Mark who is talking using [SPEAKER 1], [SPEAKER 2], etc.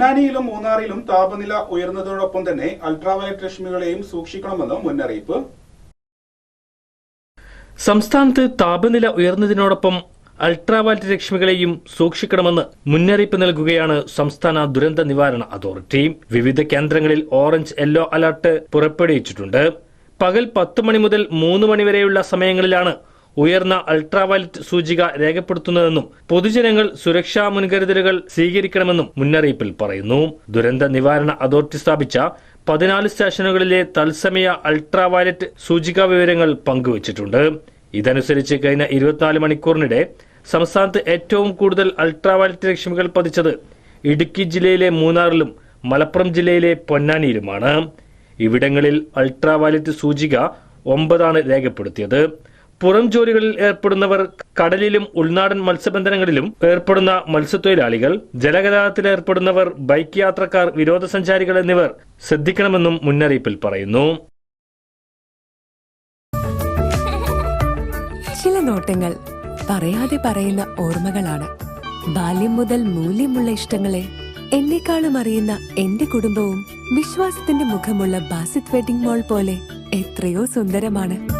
[SPEAKER 1] പൊന്നാനിയിലും മൂന്നാറിലും താപനില ഉയർന്നതോടൊപ്പം തന്നെ അൾട്രാവയലറ്റ് രശ്മികളെയും സൂക്ഷിക്കണമെന്ന് മുന്നറിയിപ്പ്.
[SPEAKER 2] സംസ്ഥാനത്ത് താപനില ഉയർന്നതിനോടൊപ്പം അൾട്രാവയലറ്റ് രശ്മികളെയും സൂക്ഷിക്കണമെന്ന് മുന്നറിയിപ്പ് നൽകുകയാണ് സംസ്ഥാന ദുരന്ത നിവാരണ അതോറിറ്റി. വിവിധ കേന്ദ്രങ്ങളിൽ ഓറഞ്ച് യെല്ലോ അലർട്ട് പുറപ്പെടുവിച്ചിട്ടുണ്ട്. പകൽ പത്ത് മണി മുതൽ മൂന്ന് മണി വരെയുള്ള സമയങ്ങളിലാണ് ഉയർന്ന അൾട്രാവയലറ്റ് സൂചിക രേഖപ്പെടുത്തുന്നതെന്നും പൊതുജനങ്ങൾ സുരക്ഷാ മുൻകരുതലുകൾ സ്വീകരിക്കണമെന്നും മുന്നറിയിപ്പിൽ പറയുന്നു. ദുരന്ത നിവാരണ അതോറിറ്റി സ്ഥാപിച്ച പതിനാല് സ്റ്റേഷനുകളിലെ തത്സമയ അൾട്രാവയലറ്റ് സൂചിക വിവരങ്ങൾ പങ്കുവച്ചിട്ടുണ്ട്. ഇതനുസരിച്ച് കഴിഞ്ഞ ഇരുപത്തിനാല് മണിക്കൂറിനിടെ സംസ്ഥാനത്ത് ഏറ്റവും കൂടുതൽ അൾട്രാവയലറ്റ് രശ്മികൾ പതിച്ചത് ഇടുക്കി ജില്ലയിലെ മൂന്നാറിലും മലപ്പുറം ജില്ലയിലെ പൊന്നാനിയിലുമാണ്. ഇവിടങ്ങളിൽ അൾട്രാവയലറ്റ് സൂചിക ഒമ്പതാണ് രേഖപ്പെടുത്തിയത്. പുറം ജോലികളിൽ ഏർപ്പെടുന്നവർ കടലിലും ഉൾനാടൻ മത്സ്യബന്ധനങ്ങളിലും ഏർപ്പെടുന്ന മത്സ്യത്തൊഴിലാളികൾ ജലഗതാഗതത്തിൽ ഏർപ്പെടുന്നവർ ബൈക്ക് യാത്രക്കാർ വിനോദസഞ്ചാരികൾ എന്നിവർ ശ്രദ്ധിക്കണമെന്നും മുന്നറിയിപ്പിൽ പറയുന്നു.
[SPEAKER 3] ചില നോട്ടങ്ങൾ പറയാതെ പറയുന്ന ഓർമ്മകളാണ്. ബാല്യം മുതൽ മൂല്യമുള്ള ഇഷ്ടങ്ങളെ എന്നെക്കാളും അറിയുന്ന എന്റെ കുടുംബവും വിശ്വാസത്തിന്റെ മുഖമുള്ള ബാസിത് വെഡിംഗ് മോൾ പോലെ എത്രയോ സുന്ദരമാണ്.